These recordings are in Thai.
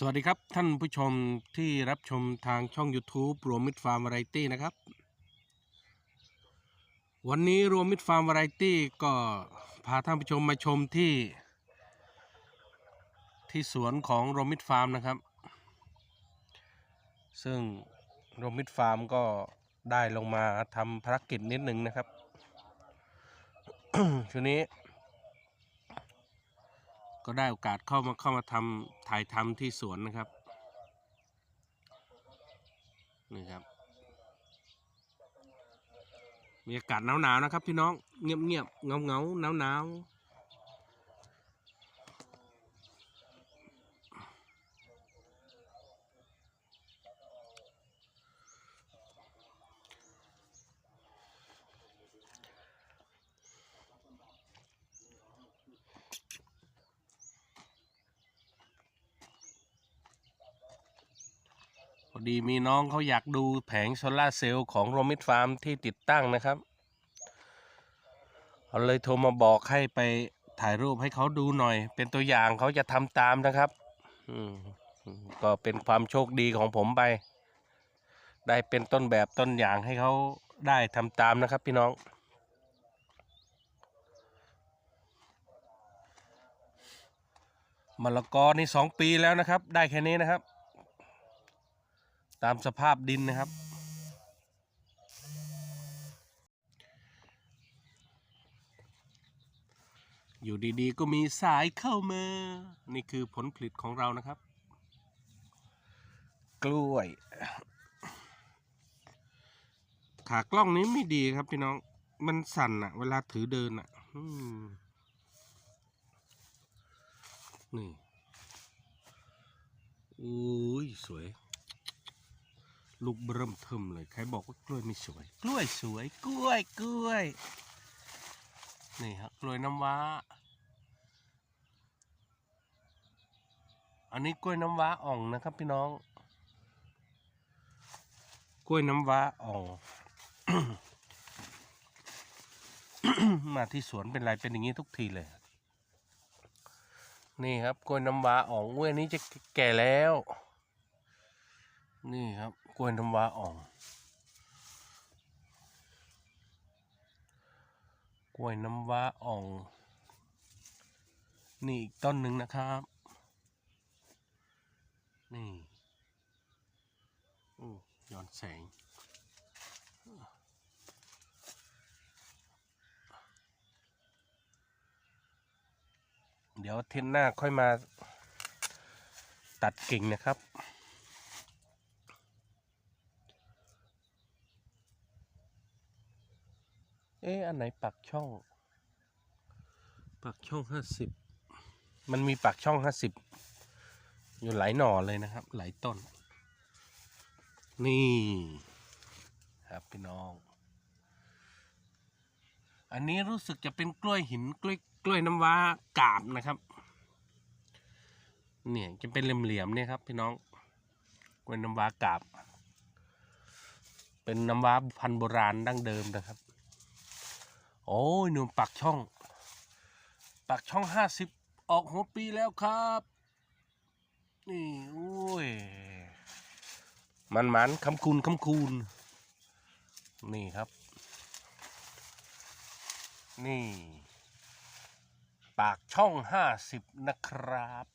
สวัสดีครับท่านผู้ชมที่รับชมทางช่อง YouTube รวมมิตรฟาร์มวาไรตี้นะครับ วันนี้รวมมิตรฟาร์มวาไรตี้ก็พาท่านผู้ชมมาชมที่ ที่สวนของรวมมิตรฟาร์มนะครับ ซึ่งรวมมิตรฟาร์มก็ได้ลงมาทำภารกิจนิดหนึ่งนะครับช่วงนี้ ก็ได้โอกาสเข้ามาเข้ามาทำถ่ายทำที่สวนนะครับนี่ครับมีอากาศหนาวๆนะครับพี่น้องเงียบๆเงาเงาหนาวหนาวๆ อดีมีน้องเขาอยากดูแผงโซลาเซลล์ของโรมิดฟาร์มที่ติดตั้งนะครับเขาเลยโทรมาบอกให้ไปถ่ายรูปให้เขาดูหน่อย เป็นตัวอย่างเขาจะทำตามนะครับอืมก็เป็นความโชคดีของผมไป ได้เป็นต้นแบบต้นอย่างให้เขาได้ทำตามนะครับพี่น้องมะละกอนี่สองปีแล้วนะครับ ได้แค่นี้นะครับ ตามสภาพดินนะครับ อยู่ดีๆ ก็มีสายเข้ามา นี่คือผลผลิตของเรานะครับ กล้วย ขากล้องนี้ไม่ดีครับพี่น้อง มันสั่นอะเวลาถือเดินอะอนี่ อุ้ย สวย ลูกเริ่มเทิมเลย ใครบอกว่ากล้วยไม่สวย กล้วยสวย กล้วย กล้วย นี่ครับกล้วยน้ำว้า อันนี้กล้วยน้ำว้าอ่องนะครับพี่น้อง กล้วยน้ำว้าอ่อง มาที่สวนเป็นไรเป็นอย่างนี้ทุกทีเลย นี่ครับกล้วยน้ำว้าอ่องกล้วยนี้จะแก่แล้ว นี่ครับ กล้วยน้ำว้าอ่อง กล้วยน้ำว้าอ่อง นี่อีกต้นหนึ่งนะครับ นี่โอ้ย้อนแสง เดี๋ยวอาทิตย์หน้าค่อยมาตัดกิ่งนะครับ อ๊ะอันไหนปักช่อง ปักช่องห้าสิบมันมีปักช่องห้าสิบอยู่หลายหน่อเลยนะครับ หลายต้น นี่ ครับพี่น้อง อันนี้รู้สึกจะเป็นกล้วยหินกล้วยกล้วยน้ำว้ากาบนะครับ เนี่ยจะเป็นเหลี่ยมๆเนี่ยครับ พี่น้องกล้วยน้ำว้ากาบ เป็นน้ำว้าพันธุ์โบราณดั้งเดิมนะครับ โอ้ยหนุ่มปักช่อง ปักช่องห้าสิบออกหัวปีแล้วครับ นี่โอ้ยมันมันคำคูณคำคูณนี่ครับ นี่ ปากช่องห้าสิบนะครับ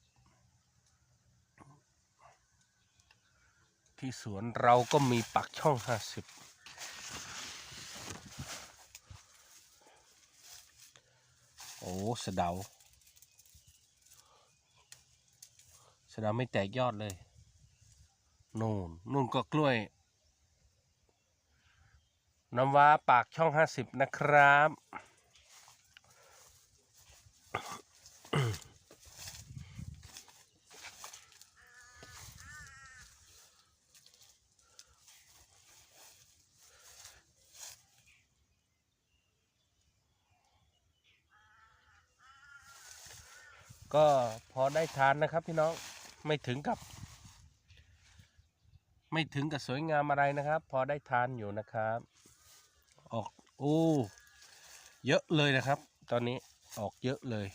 ที่สวนเราก็มีปากช่องห้าสิบ โอ้สะเดาสะเดาไม่แตกยอดเลยนู่นนู่นก็กล้วย น้ำว้าปากช่องห้าสิบนะครับ ก็พอได้ทานนะครับพี่น้องไม่ถึงกับ ไม่ถึงกับสวยงามอะไรนะครับ พอได้ทานอยู่นะครับ ออกโอ้เยอะเลยนะครับ ตอนนี้ออกเยอะเลย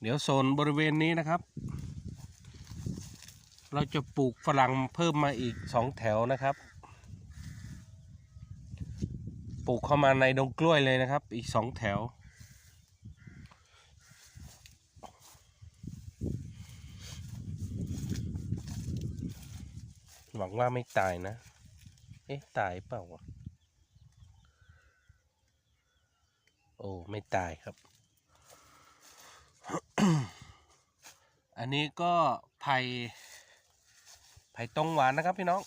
เดี๋ยวโซนบริเวณนี้นะครับ เราจะปลูกฝรั่งเพิ่มมาอีกสองแถวนะครับ ปลูกเข้ามาในดงกล้วยเลยนะครับ อีกสองแถว หวังว่าไม่ตายนะ เอ๊ะ ตายเปล่าวะโอ้ ไม่ตายครับ อันนี้ก็ไผ่ไผ่ตรงหวานนะครับพี่น้อง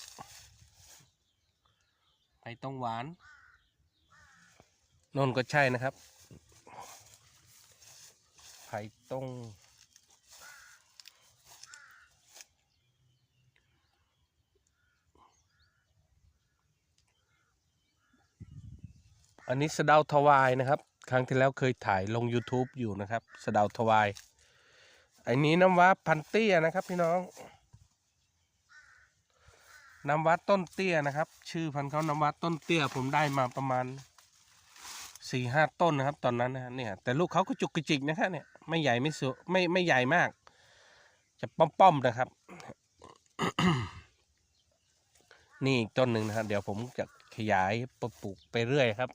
ไผ่ตรงหวาน นนก็ใช่นะครับ ไผ่ตรงอันนี้สะดาวทวายนะครับ ครั้งที่แล้วเคยถ่ายลง YouTube อยู่นะครับ สะดาวทวาย อันนี้น้ำว้าพันเตี้ยนะครับ พี่น้อง น้ำว้าต้นเตี้ยนะครับ ชื่อพันเขาน้ำว้าต้นเตี้ย ผมได้มาประมาณ สี่ห้าต้นนะครับ ตอนนั้นนะเนี่ย แต่ลูกเขาก็จุกกระจิกนะครับเนี่ยไม่ใหญ่ไม่สวยไม่ไม่ใหญ่มาก จะป้อมๆนะครับ นี่อีกต้นหนึ่งนะครับ เดี๋ยวผมจะขยายปลูกไปเรื่อยครับ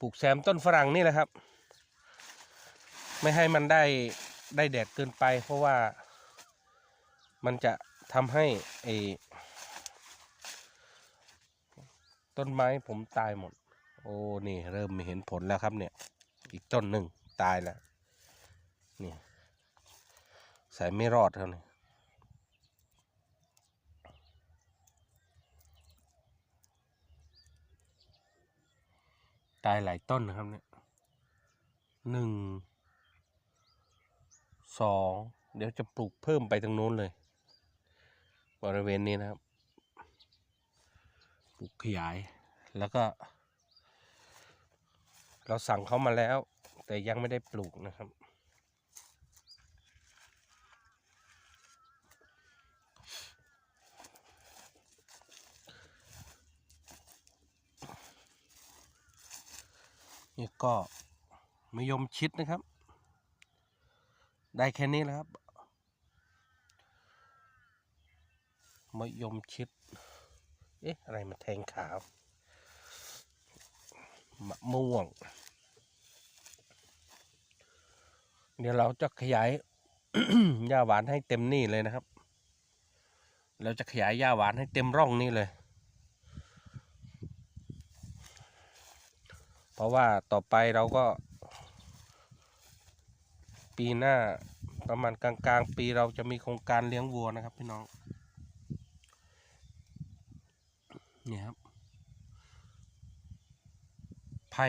ปลูกแซมต้นฝรั่งนี่แหละครับ ไม่ให้มันได้ได้แดดเกินไป เพราะว่ามันจะทำให้ไอ้ต้นไม้ผมตายหมด โอ้ นี่เริ่มเห็นผลแล้วครับเนี่ย อีกต้นหนึ่งตายแล้ว นี่ใส่ไม่รอดครับเนี่ยตายหลายต้นนะครับเนี่ยหนึ่ง สอง เดี๋ยวจะปลูกเพิ่มไปตรงโน้นเลย บริเวณนี้นะครับ ปลูกขยาย แล้วก็ เราสั่งเขามาแล้ว แต่ยังไม่ได้ปลูกนะครับ นี่ก็มยมชิดนะครับ ได้แค่นี้แล้วครับมยมชิด เอ๊ะ อะไรมาแทงขาวมะม่วง เดี๋ยวเราจะขยาย หญ้าหวานให้เต็มนี่เลยนะครับ เราจะขยายหญ้าหวานให้เต็มร่องนี่เลย เพราะว่าต่อไปเราก็ ปีหน้าประมาณกลางๆ ปีเราจะมีโครงการเลี้ยงวัวนะครับพี่น้องเนี่ยครับไผ่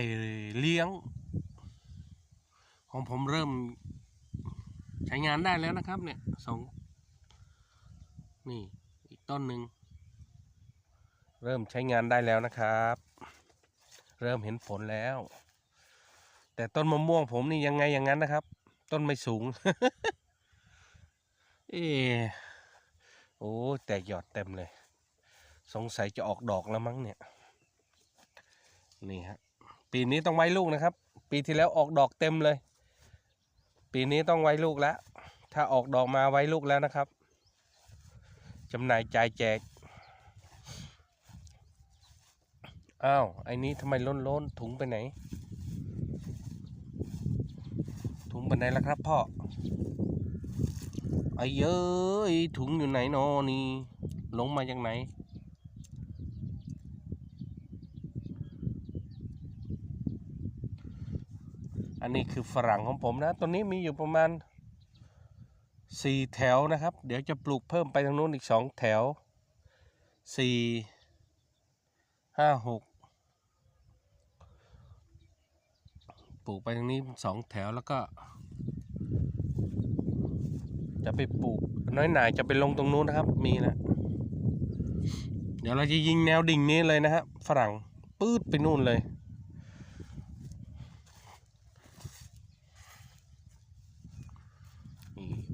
เลี้ยง ของผมเริ่มใช้งานได้แล้วนะครับ เนี่ยสองนี่อีกต้นหนึ่งเริ่มใช้งานได้แล้วนะครับ เริ่มเห็นผลแล้ว แต่ต้นมะม่วงผมนี่ยังไงอย่างนั้นนะครับ ต้นไม่สูง เออโอ้แตกยอดเต็มเลย สงสัยจะออกดอกแล้วมั้งเนี่ย นี่ฮะปีนี้ต้องไว้ลูกนะครับ ปีที่แล้วออกดอกเต็มเลย ปีนี้ต้องไว้ลูกแล้ว ถ้าออกดอกมาไว้ลูกแล้วนะครับจำหน่ายจ่ายแจก อ้าว ไอ้นี้ทำไมล้นล้นๆถุงไปไหน ถุงไปไหนล้วครับพ่อ ไอ้เย้ยถุงอยู่ไหนนอนี่ ลงมาจากไหน อันนี้คือฝรั่งของผมนะตัวนี้มีอยู่ประมาณสี่แถวนะครับ เดี๋ยวจะปลูกเพิ่มไปทางนู้นอีกสองแถวสี่ห้าหกปลูกไปทางนี้สองแถวแล้วก็ จะไปปลูกน้อยหน่ายจะไปลงตรงนู้นนะครับ มีนะ เดี๋ยวเราจะยิงแนวดิ่งนี้เลยนะครับฝรั่งปื๊ดไปนู่นเลย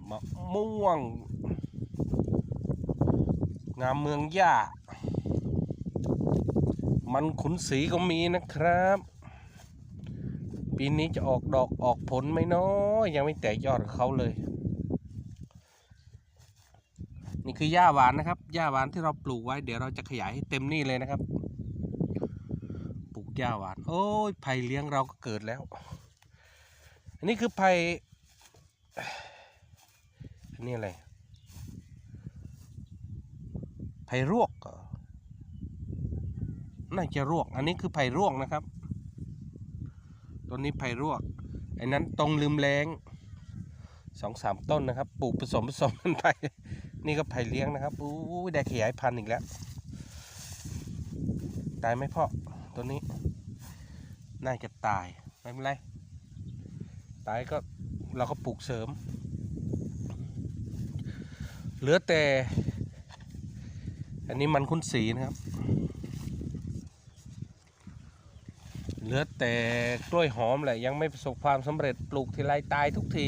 มะม่วง งามเมืองย่า มันขุนสีก็มีนะครับ ปีนี้จะออกดอกออกผลไหมเนาะยังไม่แตกยอดเขาเลย นี่คือหญ้าหวานนะครับหญ้าหวานที่เราปลูกไว้ เดี๋ยวเราจะขยายให้เต็มนี่เลยนะครับ ปลูกหญ้าหวาน โอ้ยไผ่เลี้ยงเราก็เกิดแล้ว อันนี้คือไผ่ อันนี้อะไรไผ่รวกน่าจะรวก อันนี้คือไผ่รวกนะครับ ต้นนี้ไผ่รวกไอ้นั้นตรงลืมแรงสองสามต้นนะครับ ปลูกผสมผสมกันไป นี่ก็ไผ่เลี้ยงนะครับอู้ยได้ขยายพันธุ์อีกแล้ว ตายไหมพ่อตัวนี้ น่าจะตาย ไม่เป็นไร ตายก็เราก็ปลูกเสริม เหลือแต่ อันนี้มันคุ้นสีนะครับ เหลือแต่กล้วยหอมแหละยังไม่ประสบความสำเร็จปลูกทีไรตายทุกที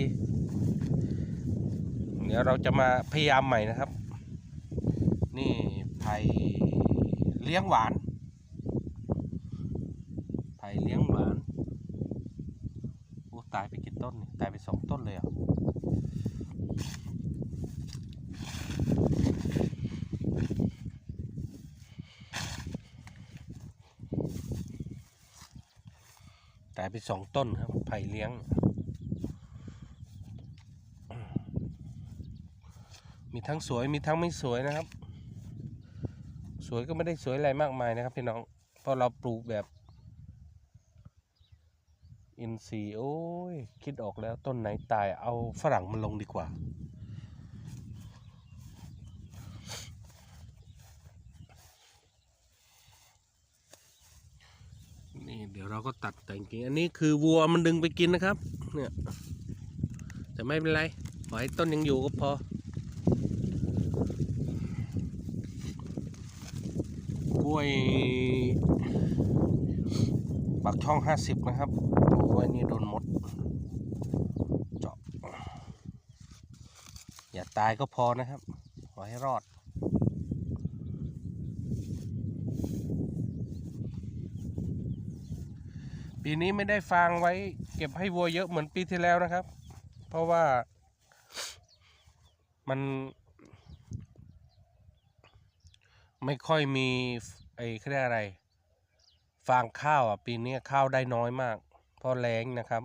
เดี๋ยวเราจะมาพยายามใหม่นะครับ นี่ไผ่เลี้ยงหวานไผ่เลี้ยงหวานโอ้ตายไปกี่ต้นนี่ตายไปสองต้นเลยอะตาย ไปสองต้นครับไผ่เลี้ยง มีทั้งสวยมีทั้งไม่สวยนะครับ สวยก็ไม่ได้สวยอะไรมากมายนะครับพี่น้องเพราะเราปลูกแบบ อินทรีย์โอ้ย คิดออกแล้วต้นไหนตายเอาฝรั่งมันลงดีกว่า นี่เดี๋ยวเราก็ตัดแต่งกิ่งอันนี้คือวัวมันดึงไปกินนะครับ เนี่ยแต่ไม่เป็นไรขอให้ต้นยังอยู่ก็พอกล้วยปากช่องห้าสิบนะครับโอ้ยนี่โดนมด เจาะ อย่าตายก็พอนะครับ ขอให้รอด ปีนี้ไม่ได้ฟางไว้ เก็บให้วัวเยอะเหมือนปีที่แล้วนะครับ เพราะว่ามันไม่ค่อยมีไอ้เรียกอะไร ฟางข้าวอะ ปีนี้ข้าวได้น้อยมาก เพราะแรงนะครับ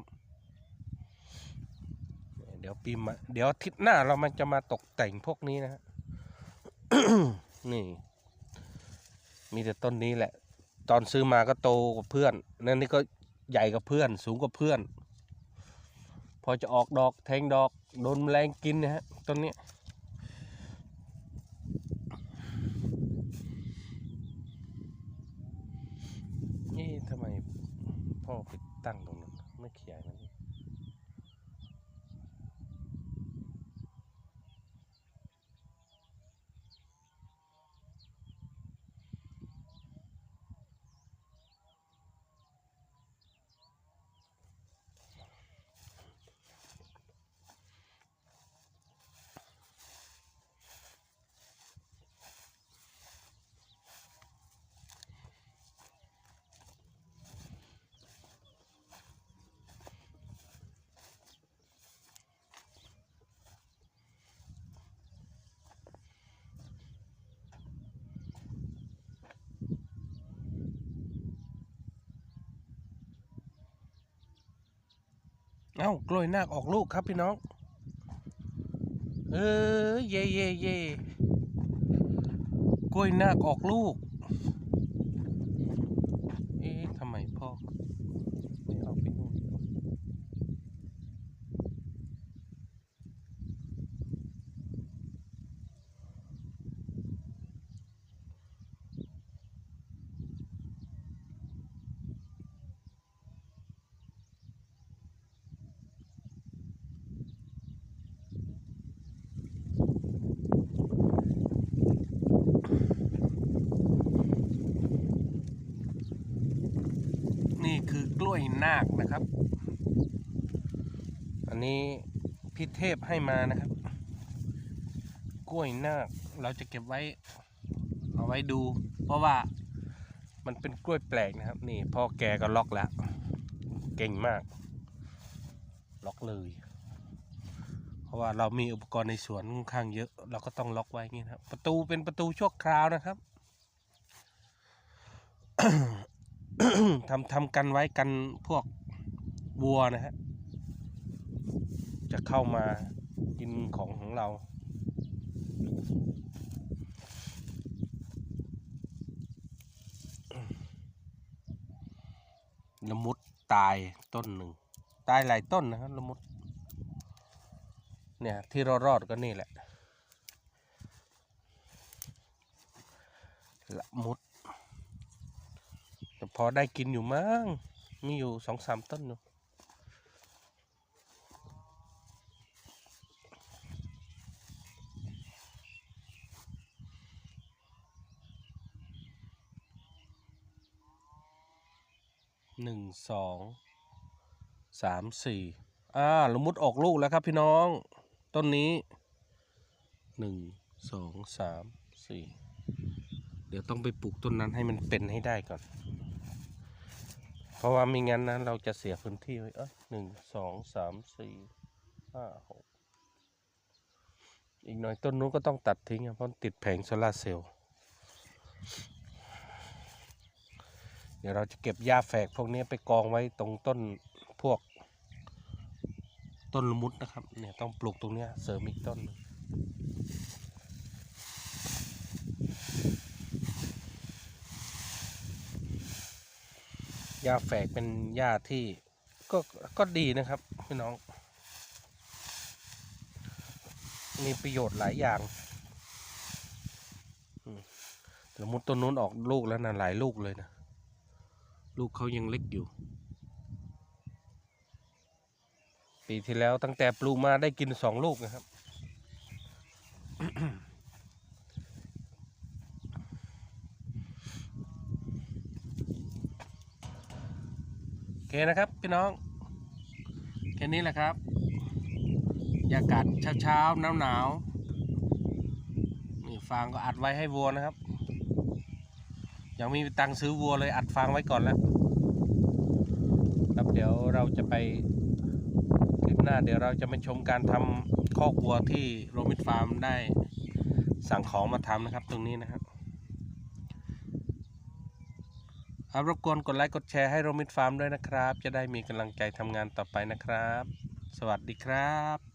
เดี๋ยวปีมาเดี๋ยวอาทิศหน้าเรามันจะมาตกแต่งพวกนี้นะฮะนี่ มีแต่ต้นนี้แหละ ตอนซื้อมาก็โตกว่าเพื่อนนั่นนี่ก็ ใหญ่กว่าเพื่อน สูงกว่าเพื่อน พอจะออกดอกแทงดอกโดนแมลงกินนะฮะต้นนี้ทำไมพ่อไปตั้งตรงนั้น ไม่ขยายมันอีก เอ้ากล้วยนาคออกลูกครับพี่น้อง เออเย่เย่เย่กล้วยนาคออกลูก เอ๊ะทำไมพ่อไม่เอาไปนู่น นี่คือก ล้วยนาคนะครับ อันนี้พี่เทพให้มานะครับ กล้วยนาคเราจะเก็บไว้ เอาไว้ดู เพราะว่ามันเป็นกล้วยแปลกนะครับ นี่พ่อแกก็ล็อกแล้ว เก่งมาก ล็อกเลย เพราะว่าเรามีอุปกรณ์ในสวนค่อนข้างเยอะ เราก็ต้องล็อกไว้อย่างงี้นะครับ ประตูเป็นประตูชั่วคราวนะครับ ทำทำกันไว้กันพวกวัวนะฮะ จะเข้ามากินของของเรา ละมุดตายต้นหนึ่ง ตายหลายต้นนะครับละมุด เนี่ยที่รอรอดก็นี่แหละ ละมุด พอได้กินอยู่มั้งมีอยู่สองสามต้นอยู่หนึ่งสองสามสี่อ่าละมุดออกลูกแล้วครับพี่น้อง ต้นนี้หนึ่งสองสามสี่เดี๋ยวต้องไปปลูกต้นนั้นให้มันเป็นให้ได้ก่อน ราะว่าไม่งั้นนะเราจะเสียพื้นที่ไว้เอ้ยหนึ่งสองสามสี่ห้าหกอีกหน่อยต้นนู้นก็ต้องตัดทิ้งเพราะติดแผงโซลาเซลล์เดี๋ยวเราจะเก็บหญ้าแฝกพวกนี้ไปกองไว้ตรงต้นพวกต้นละมุดนะครับเนี่ยต้องปลูกตรงนี้เสริมอีกต้นนึง หญ้าแฝกเป็นหญ้าที่ก็ก็ดีนะครับพี่น้อง มีประโยชน์หลายอย่างอืมมุดต้นนู้นออกลูกแล้วนะหลายลูกเลยนะ ลูกเขายังเล็กอยู่ ปีที่แล้วตั้งแต่ปลูกมาได้กินสองลูกนะครับ เคนะครับพี่น้อง แค่นี้แหละครับบรรยากาศเช้าๆหนาวๆนี่ฟางก็อัดไว้ให้วัวนะครับ ยังไม่มีตังค์ซื้อวัวเลยอัดฟางไว้ก่อนแล้วครับเดี๋ยวเราจะไปคลิปหน้า เดี๋ยวเราจะไปชมการทำคอกวัวที่โรมิดฟาร์มได้สั่งของมาทำนะครับตรงนี้นะครับ ครับรบกวนกดไลค์กดแชร์ให้โรมิดฟาร์มด้วยนะครับ จะได้มีกำลังใจทำงานต่อไปนะครับ สวัสดีครับ